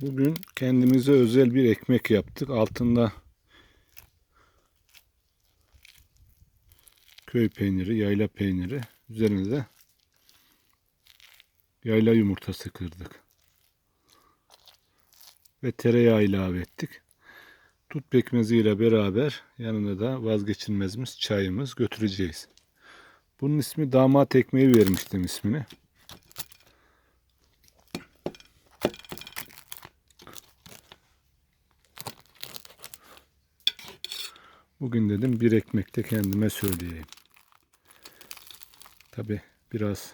Bugün kendimize özel bir ekmek yaptık. Altında köy peyniri, yayla peyniri. Üzerine de yayla yumurtası kırdık. Ve tereyağı ilave ettik. Tut pekmeziyle beraber yanında da vazgeçilmezimiz çayımız götüreceğiz. Bunun ismi damat ekmeği vermiştim ismini. Bugün dedim bir ekmekte kendime söyleyeyim. Tabi biraz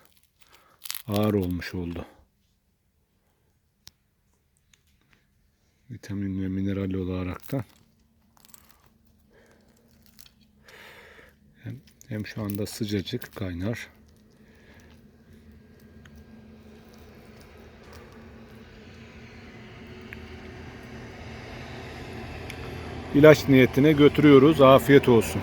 ağır olmuş oldu. Vitamin ve mineral olaraktan. Hem, hem şu anda sıcacık kaynar. İlaç niyetine götürüyoruz. Afiyet olsun.